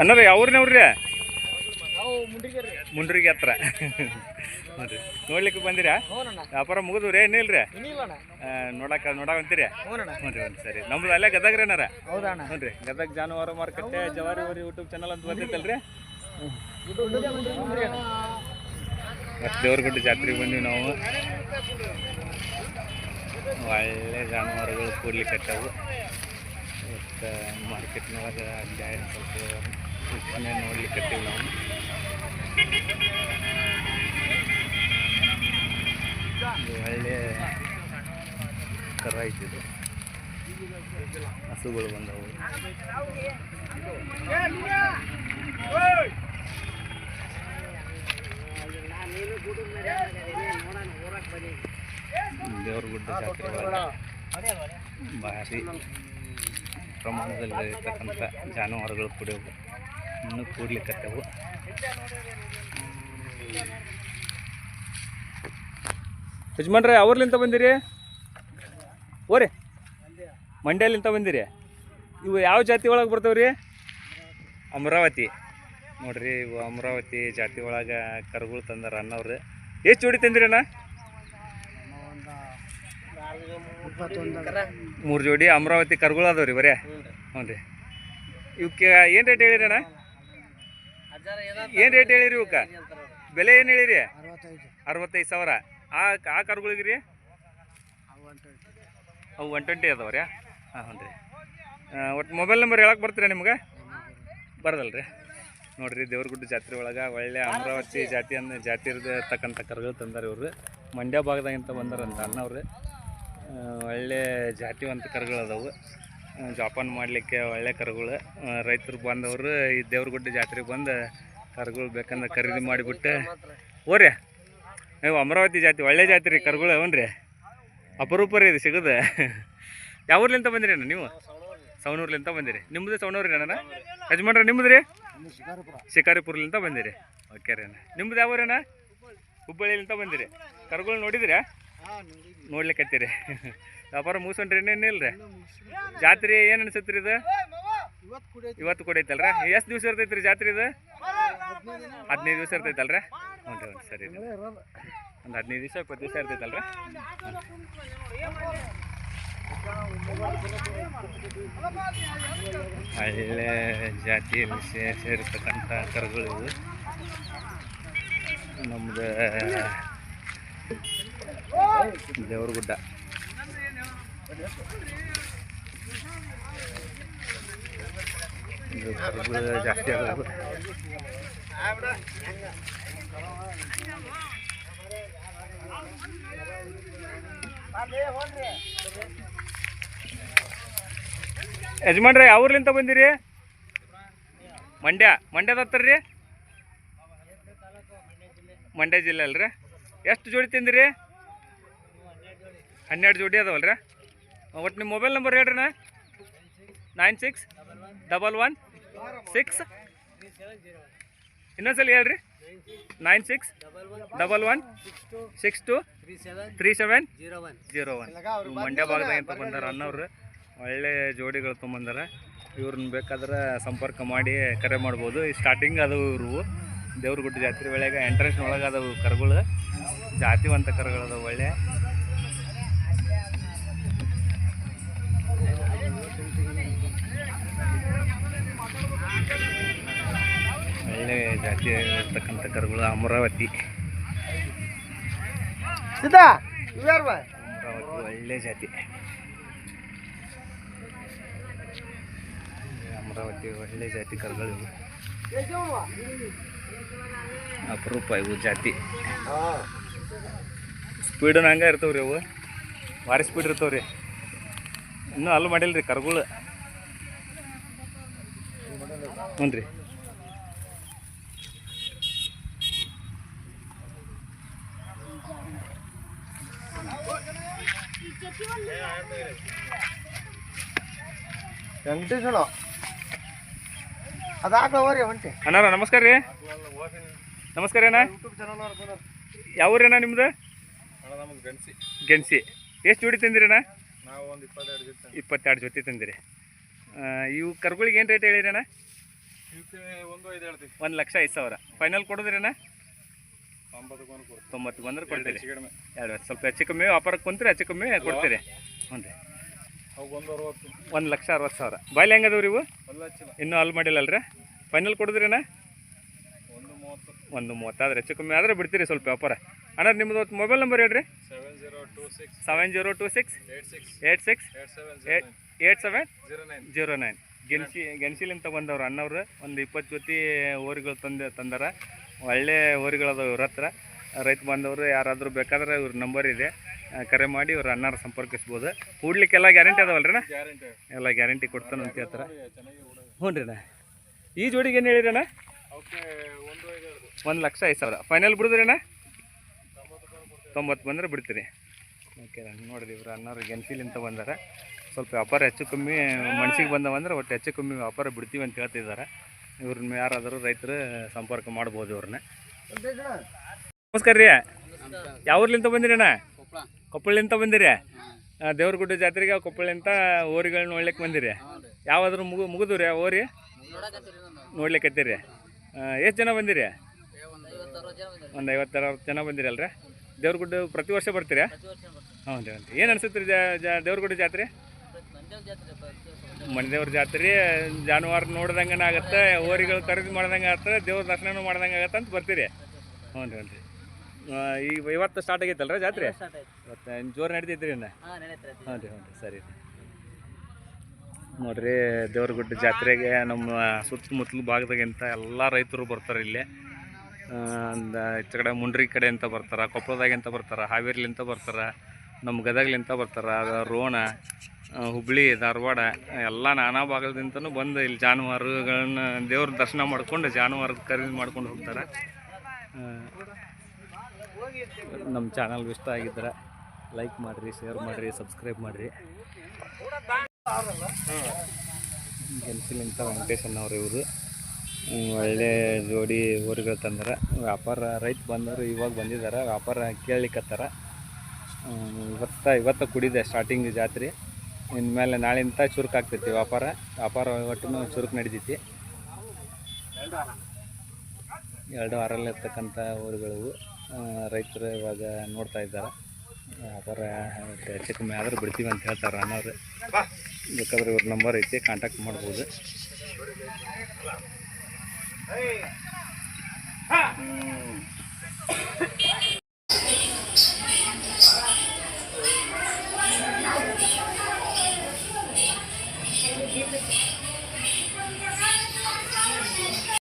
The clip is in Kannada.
ಅಣ್ಣಾರ ಮುಂಡಿಗೆರಿ. ಮುಂಡ್ರಿಗೆ ಹತ್ರ. ನೋಡ್ರಿ ನೋಡ್ಲಿಕ್ಕೆ ಬಂದಿರಾ? ವ್ಯಾಪಾರ ವ್ಯಾಪಾರ ಮುಗಿದ್ರಿ ಏನಿಲ್ಲ ರೀ ನೋಡಕ್ಕೆ ನೋಡಕ್ ಅಂತೀರಿ ಹ್ಞೂ ರೀ ಒಂದು ಸರಿ. ನಮ್ದು ಅಲ್ಲೇ ಗದಗ ಏನಾರ ಹೌದಣ್ಣ. ಹ್ಞೂ ರೀ ಗದಗ್ ಜಾನುವಾರು ಮಾರುಕಟ್ಟೆ ಜವಾರಿ ಊರಿ ಯೂಟ್ಯೂಬ್ ಚಾನಲ್ ಅಂತ ಬಂದಿತ್ತಲ್ರಿ? ಮತ್ತೆ ದೇವ್ರಗುಡ್ಡ ಜಾತ್ರೆಗೆ ಬಂದೀವಿ ನಾವು. ಒಳ್ಳೆ ಜಾನುವಾರುಗಳು ಕೂಡ್ಲಿಕ್ಕತ್ತವು ಮತ್ತು ಮಾರ್ಕೆಟ್ನೊಳಗೆ ಅಲ್ಲೇ ಸ್ವಲ್ಪ ವೀಕ್ಷಣೆ ನೋಡ್ಲಿಕ್ಕತ್ತೀವಿ ನಾವು. ಒಳ್ಳೆ ಕರ ಐತಿದು ಹಸುಗಳು ಬಂದವು. ದೇವ್ರಗುಡ್ಡ ಜಾತ್ರೆ ಒಳಗೆ. ಭಾರಿ. ಪ್ರಮಾಣದಲ್ಲಿ ಇರ್ತಕ್ಕಂಥ ಜಾನುವಾರುಗಳು ಕುಡಿಯೋವು ಇನ್ನೂ ಕೂಡ್ಲಿಕ್ಕತ್ತವು ಯಜಮಾನ್ರೆ, ಅವ್ರಲಿಂತ ಬಂದಿರಿ? ಓರಿ, ಮಂಡ್ಯಲಿಂತ ಬಂದಿರಿ? ಇವು ಯಾವ ಜಾತಿ ಒಳಗೆ ಬರ್ತಾವ್ರಿ? ಅಮರಾವತಿ. ನೋಡ್ರಿ, ಇವು ಅಮರಾವತಿ ಜಾತಿ ಒಳಗೆ ಕರುಗಳು ತಂದಾರ ಅಣ್ಣವ್ರು ಎಷ್ಟು ಚೂಡಿ ತಂದಿರಿ ಅಣ್ಣ? ಮೂರು ಜೋಡಿ ಅಮರಾವತಿ ಕರುಗಳು ರೀ ಬರೇ. ಹ್ಞೂ ರೀ ಇವಕ್ಕೆ ಏನು ರೇಟ್ ಹೇಳಿರಿ ಅಣ್ಣ? ಏನು ರೇಟ್ ಹೇಳಿರಿ ಇವಕ್ಕೆ? ಬೆಲೆ ಏನು ಹೇಳಿರಿ? ಅರವತ್ತೈದು. ಸಾವಿರ. ಆ ಆ ಕರುಗಳಿಗೆ ರೀ ಅವು ಒನ್ ಟ್ವೆಂಟಿ ಅದಾವ ರೀ ಹಾಂ ಹ್ಞೂ ರೀ ಒಟ್ಟು ಮೊಬೈಲ್ ನಂಬರ್ ಹೇಳಕ್ಕೆ ಬರ್ತೀರಾ ನಿಮ್ಗೆ? ಬರದಲ್ಲ ರೀ ನೋಡಿರಿ ದೇವ್ರಗುಡ್ಡ ಜಾತ್ರೆ ಒಳಗೆ ಒಳ್ಳೆ ಅಮರಾವತಿ ಜಾತಿ ಅಂದ ಜಾತಿ ಇರ್ತಕ್ಕಂಥ ಕರ್ಗಳು ತಂದಾರೆ ಇವರು. ಮಂಡ್ಯ ಭಾಗದಾಗಿಂತ ಬಂದಾರಂತ ಅಣ್ಣವ್ರಿ. ಒಳ್ಳೆ ಜಾತಿವಂತ ಕರುಗಳು ಅದಾವು. ಆ, ಜೋಪಾನ ಮಾಡಲಿಕ್ಕೆ ಒಳ್ಳೆ ಕರುಗಳು. ರೈತರು ಬಂದವರು ಈ ದೇವ್ರಗುಡ್ಡ ಜಾತ್ರೆಗೆ ಬಂದು ಕರುಗಳು ಬೇಕಂದ್ರೆ ಖರೀದಿ ಮಾಡಿಬಿಟ್ಟು ಓರಿ ನೀವು ಅಮರಾವತಿ ಜಾತಿ ಒಳ್ಳೆ ಜಾತಿ ರೀ ಕರುಗಳು ಅವನ್ರಿ ಅಪರೂಪ ರೀ ಇದು ಸಿಗೋದು? ಯಾವೂರ್ಲಿಂತ ಬಂದಿರಿ ಅಣ್ಣ ನೀವು? ಸವಣೂರ್ಲಿಂದ ಬಂದಿರಿ. ನಿಮ್ಮದು ಸವಣೂರಿ ಅಣ್ಣ ಯಜಮಾನ್ರ ನಿಮ್ಮದು ರೀ? ಶಿಕಾರಿಪುರ್ಲಿಂತ ಬಂದಿರಿ. ಓಕೆ ರೀ ಅಣ್ಣ. ನಿಮ್ಮದು ಯಾವ ಅಣ್ಣ? ಹುಬ್ಬಳ್ಳಿಲಿಂದ ಬಂದಿರಿ. ಕರುಗಳು ನೋಡಿದಿರಾ? ನೋಡ್ಲಿಕ್ಕತ್ತೀರಿ ವ್ಯಾಪಾರ ಮುಗಿಸ್ಕೊಂಡ್ರಿ ಇನ್ನೇನಿಲ್ಲ ರೀ ಜಾತ್ರೆ ಏನು ಅನ್ಸತ್ರಿ ಇದು? ಇವತ್ತು ಕೊಡೈತಲ್ರ? ಎಷ್ಟು ದಿವಸ ಇರ್ತೈತ್ರಿ ಜಾತ್ರೆ ಇದು? ಹದಿನೈದು ದಿವಸ ಇರ್ತೈತಲ್ರ? ಹ್ಞೂ ರೀ ಸರಿ ಒಂದು ಹದಿನೈದು ದಿವಸ ಇಪ್ಪತ್ತು ದಿವಸ ಇರ್ತೈತಲ್ರ? ಒಳ್ಳೆ ಜಾತಿಯಲ್ಲಿ ಸೇರಿರ್ತಕ್ಕಂಥ ಕರುಗಳು. ಇವು ಇದು ಕರುಗಳು ಜಾಸ್ತಿ ಯಜಮಾನ್ರ ಯಜಮಾನ್ರೆ, ಯಾವ ಊರ್ಲಿಂದ ಬಂದಿರಿ? ಮಂಡ್ಯ. ಮಂಡ್ಯದ ಹತ್ತಿರ ರೀ ಮಂಡ್ಯ ಜಿಲ್ಲೆ ಅಲ್ರಿ? ಎಷ್ಟು ಜೋಡಿ ತಿಂದಿರಿ? ಹನ್ನೆರಡು ಜೋಡಿ ಅದಾವಲ್ಲ ರೀ ಒಟ್ಟು ನಿಮ್ಮ ಮೊಬೈಲ್ ನಂಬರ್ ಹೇಳ್ರಿ ನಾ. Nine six double one six ಇನ್ನೊಂದ್ಸಲ ಹೇಳ್ರಿ. Nine six double one six two three seven zero one Mandya ಭಾಗದಾಗ ಅಂತ ಬಂದಾರ ಅನ್ನೋರು ಒಳ್ಳೆ ಜೋಡಿಗಳು ತೊಗೊಂಬಂದಾರ. ಇವ್ರನ್ನ ಬೇಕಾದ್ರೆ ಸಂಪರ್ಕ ಮಾಡಿ ಕರೆ ಮಾಡ್ಬೋದು. ಸ್ಟಾರ್ಟಿಂಗ್ ಅದು ಇವರು ದೇವ್ರಗುಡ್ಡ ಜಾತ್ರೆ ಒಳಗೆ ಎಂಟ್ರೆನ್ಸ್ ಒಳಗೆ ಅದಾವು ಕರುಗಳು. ಜಾತಿವಂತ ಕರುಗಳು ಅದಾವು ಒಳ್ಳೆ. ಜಾತಿ ಇರ್ತಕ್ಕಂಥ ಕರುಗಳು ಅಮರಾವತಿ. ಒಳ್ಳೆ ಜಾತಿ. ಅಮರಾವತಿ ಒಳ್ಳೆ ಜಾತಿ ಕರುಗಳು ಅಪರೂಪ ಇವು ಜಾತಿ. ಸ್ಪೀಡ್ ಹಂಗೆ ಇರ್ತಾವ್ರಿ ಅವು. ಭಾರಿ ಸ್ಪೀಡ್ ಇರ್ತಾವ್ರಿ. ಇನ್ನೂ ಅಲ್ಲಿ ಮಾಡಿಲ್ಲ ರೀ ಕರುಗಳು. ಹ್ಞೂ ರೀ ವೆಂಕಟೇಶ್ವರ ಅದಾಕವರಿ ಹೊಂಟೆ ಅಣ್ಣಾರ ನಮಸ್ಕಾರ ರೀ. ನಮಸ್ಕಾರ ಅಣ್ಣ. ಯಾವ ಊರಣ್ಣ ನಿಮ್ದು ನಮಗೆ ಗಣಸಿ ಗೆಣಸಿ. ಎಷ್ಟು ಜೋಡಿ ಅಣ್ಣ? ನಾವು ಒಂದು ಇಪ್ಪತ್ತೆರಡು ಜೊತೆ ಇಪ್ಪತ್ತೆರಡು ಜೊತೆ ತಂದಿರಿ ಇವು ಕರ್ಗಳಿಗೆ ಏನು ರೇಟ್ ಹೇಳಿರಿ ಅಣ್ಣ? ಒಂದು ಐದು ಹೇಳ್ತೀವಿ. ಒಂದು ಲಕ್ಷ ಐದು ಸಾವಿರ. ಫೈನಲ್ ಕೊಡೋದ್ರೇನ ತೊಂಬತ್ತಕ್ಕೆ ತೊಂಬತ್ತು ಬಂದ್ರೆ ಕೊಡ್ತೀರಿ. ಎರಡು ಸ್ವಲ್ಪ ಹೆಚ್ಚು ಕಮ್ಮಿ ವ್ಯಾಪಾರಕ್ಕೆ ಕುಂತ್ರಿ ಹೆಚ್ಚು ಕಮ್ಮಿ ಕೊಡ್ತೀರಿ. ಹ್ಞೂ ರೀ. ಒಂದು ಲಕ್ಷ ಅರವತ್ತು ಸಾವಿರ. ಬಾಯ್ಲಿ ಹೆಂಗದವು ಇವು? ಅಲ್ಲ ಹಚ್ಚಿಲ್ಲ ಇನ್ನೂ ಅಲ್ಲಿ ಮಾಡಿಲ್ಲಲ್ರಿ? ಫೈನಲ್ ಕೊಡಿದ್ರೇನ? ಒಂದು ಮೂವತ್ತು. ಒಂದು ಮೂವತ್ತಾದ್ರೆ ಹೆಚ್ಚು ಕಮ್ಮಿ ಆದರೆ ಬಿಡ್ತೀರಿ ಸ್ವಲ್ಪ ವ್ಯಾಪಾರ. ಅಣ್ಣ ನಿಮ್ಮದು ಮೊಬೈಲ್ ನಂಬರ್ ಹೇಳ್ರಿ. Seven zero two six seven zero two six eight six eight seven eight eight seven zero nine zero nine ಗೆಣಸಿ ಗೆಣಸಿಲಿಂದ ಬಂದವ್ರು ಅಣ್ಣವ್ರು. ಒಂದು ಇಪ್ಪತ್ತು ಜೊತೆ ಹೋರಿಗಳು ತಂದೆ ತಂದಾರ. ಒಳ್ಳೆ ಹೋರಿಗಳದಾವ ಇವ್ರ ಹತ್ರ. ರೈತ ಬಂದವರು ಯಾರಾದರೂ ಬೇಕಾದ್ರೆ ಇವ್ರ ನಂಬರ್ ಇದೆ. ಕರೆ ಮಾಡಿ ಇವ್ರ ಅಣ್ಣಾರ ಸಂಪರ್ಕಿಸ್ಬೋದು. ಕೂಡ್ಲಿಕ್ಕೆಲ್ಲ ಗ್ಯಾರಂಟಿ ಅದಾವಲ್ರಿ ಗ್ಯಾರಂಟಿ. ಎಲ್ಲ ಗ್ಯಾರಂಟಿ ಕೊಡ್ತಾನೆ ಅಂತ ಹೇಳ್ತಾರೆ. ಹ್ಞೂ ರೀ ಅಣ್ಣ. ಈ ಜೋಡಿಗೆ ಏನು ಹೇಳಿರಣ್ಣ ಅಣ್ಣ? ಒಂದು ಒಂದು ಲಕ್ಷ ಐದು ಸಾವಿರ. ಫೈನಲ್ ಬಿಡುದ್ರಿ ಅಣ್ಣ? ತೊಂಬತ್ತು ಬಂದ್ರೆ ಬಿಡ್ತೀರಿ. ಓಕೆ ನೋಡಿರಿ ಇವ್ರ ಅಣ್ಣವ್ರು ಗೆಣಸಿಲಿಂದ ಬಂದಾರ ಸ್ವಲ್ಪ ವ್ಯಾಪಾರ ಹೆಚ್ಚು ಕಮ್ಮಿ ಮನ್ಸಿಗೆ ಬಂದವಂದ್ರೆ ಒಟ್ಟು ಹೆಚ್ಚು ಕಮ್ಮಿ ವ್ಯಾಪಾರ ಬಿಡ್ತೀವಿ ಅಂತ ಹೇಳ್ತಿದ್ದಾರೆ. ಇವ್ರನ್ನ ಯಾರಾದರೂ ರೈತರು ಸಂಪರ್ಕ ಮಾಡ್ಬೋದು ಇವ್ರನ್ನ. ನಮಸ್ಕಾರ ರೀ. ಯಾವ್ರಲಿಂತ ಬಂದಿರಿ ಅಣ್ಣ? ಕೊಪ್ಪಳಿಂದ ಬಂದಿರಿ? ದೇವ್ರಗುಡ್ಡ ಜಾತ್ರೆಗೆ ಕೊಪ್ಪಳಿಂದ ಓರಿಗಳನ್ನ ನೋಡ್ಲಿಕ್ಕೆ ಬಂದಿರಿ? ಯಾವಾದ್ರೂ ಮುಗು ಮುಗಿದು ರೀ ಓರಿ ನೋಡ್ಲಿಕ್ಕತ್ತೀರಿ ಎಷ್ಟು ಜನ ಬಂದಿರಿ? ಒಂದು ಐವತ್ತು ಅರವತ್ತು ಜನ ಅಲ್ರಿ? ದೇವ್ರಗುಡ್ಡ ಪ್ರತಿ ವರ್ಷ ಬರ್ತೀರಾ? ಹ್ಞೂ ರೀ ಏನು ಅನ್ಸುತ್ತೆ ರೀ ದೇವ್ರಗುಡ್ಡ ಜಾತ್ರೆ? ಮನೆದೇವ್ರ ಜಾತ್ರೆ ಜಾನುವಾರು ನೋಡ್ದಂಗೆ ಆಗುತ್ತೆ ಓರಿಗಳು ಖರೀದಿ ಮಾಡ್ದಂಗೆ ಆಗತ್ತೆ ದೇವ್ರ ದರ್ಶನ ಮಾಡ್ದಂಗೆ ಆಗತ್ತೆ ಅಂತ ಬರ್ತೀರಿ. ಹ್ಞೂ ರೀ ಹ್ಞೂ ರೀ. ಈಗ ಇವತ್ತು ಸ್ಟಾರ್ಟ್ ರೀ ಜಾತ್ರೆ? ಇವತ್ತು ಜೋರು ನಡೀತೈತ್ರಿ ಇನ್ನು? ಹ್ಞೂ ರೀ ಹ್ಞೂ ರೀ ಸರಿ ನೋಡಿರಿ ದೇವ್ರ ಗುಡ್ಡ ಜಾತ್ರೆಗೆ ನಮ್ಮ ಸುತ್ತಮುತ್ತಲು ಭಾಗದಾಗಿಂತ ಎಲ್ಲ ರೈತರು ಬರ್ತಾರೆ ಇಲ್ಲಿ. ಈಚೆ ಕಡೆ ಮುಂಡ್ರಿ ಕಡೆ ಅಂತ ಬರ್ತಾರೆ ಕೊಪ್ಪಳದಾಗಿಂತ ಬರ್ತಾರೆ ಹಾವೇರಿಲಿಂತ ಬರ್ತಾರೆ ನಮ್ಮ ಗದಗ್ಲಿಂತ ಬರ್ತಾರೆ ರೋಣ ಹುಬ್ಳಿ, ಧಾರವಾಡ, ಎಲ್ಲ ನಾನಾ ಭಾಗದಿಂದನೂ ಬಂದು ಇಲ್ಲಿ ಜಾನುವಾರುಗಳನ್ನ ದೇವ್ರ ದರ್ಶನ ಮಾಡ್ಕೊಂಡು ಜಾನುವಾರು ಖರೀದಿ ಮಾಡ್ಕೊಂಡು ಹೋಗ್ತಾರೆ. ನಮ್ಮ ಚಾನಲ್ ಇಷ್ಟ ಆಗಿದ್ರೆ ಲೈಕ್ ಮಾಡಿರಿ ಶೇರ್ ಮಾಡಿರಿ ಸಬ್ಸ್ಕ್ರೈಬ್ ಮಾಡಿರಿ. ಗೆಲ್ಸಿಲಿಂತ ವೆಂಕಟೇಶನ್ ಅವರು ಇವರು. ಒಳ್ಳೆ ಜೋಡಿ ಊರುಗಳು ತಂದರೆ. ವ್ಯಾಪಾರ, ರೈತ ಬಂದವರು ಇವಾಗ ಬಂದಿದ್ದಾರೆ ವ್ಯಾಪಾರ ಕೇಳಲಿಕ್ಕತ್ತಾರ ಇವತ್ತ, ಇವತ್ತು ಕುಡಿದೆ ಸ್ಟಾರ್ಟಿಂಗ್ ಜಾತ್ರೆ. ಇನ್ಮೇಲೆ ನಾಳಿಂದ ಚುರುಕು ಆಗ್ತೈತಿ ವ್ಯಾಪಾರ. ವ್ಯಾಪಾರ ಒಟ್ಟು ಚುರುಕು ನಡಿತೈತಿ. ಎರಡು ವಾರಲ್ಲಿರ್ತಕ್ಕಂಥ ಊರುಗಳು ರೈತರು ಇವಾಗ ನೋಡ್ತಾ ಇದ್ದಾರೆ. ವ್ಯಾಪಾರ ಹೆಚ್ಚು ಕಮ್ಮಿ ಆದರೂ ಬಿಡ್ತೀವಿ ಅಂತ ಹೇಳ್ತಾರೆ ಅನ್ನೋರು ಬೇಕಾದ್ರೆ ಇವ್ರ ನಂಬರ್ ಐತಿ ಕಾಂಟ್ಯಾಕ್ಟ್ ಮಾಡ್ಬೋದು.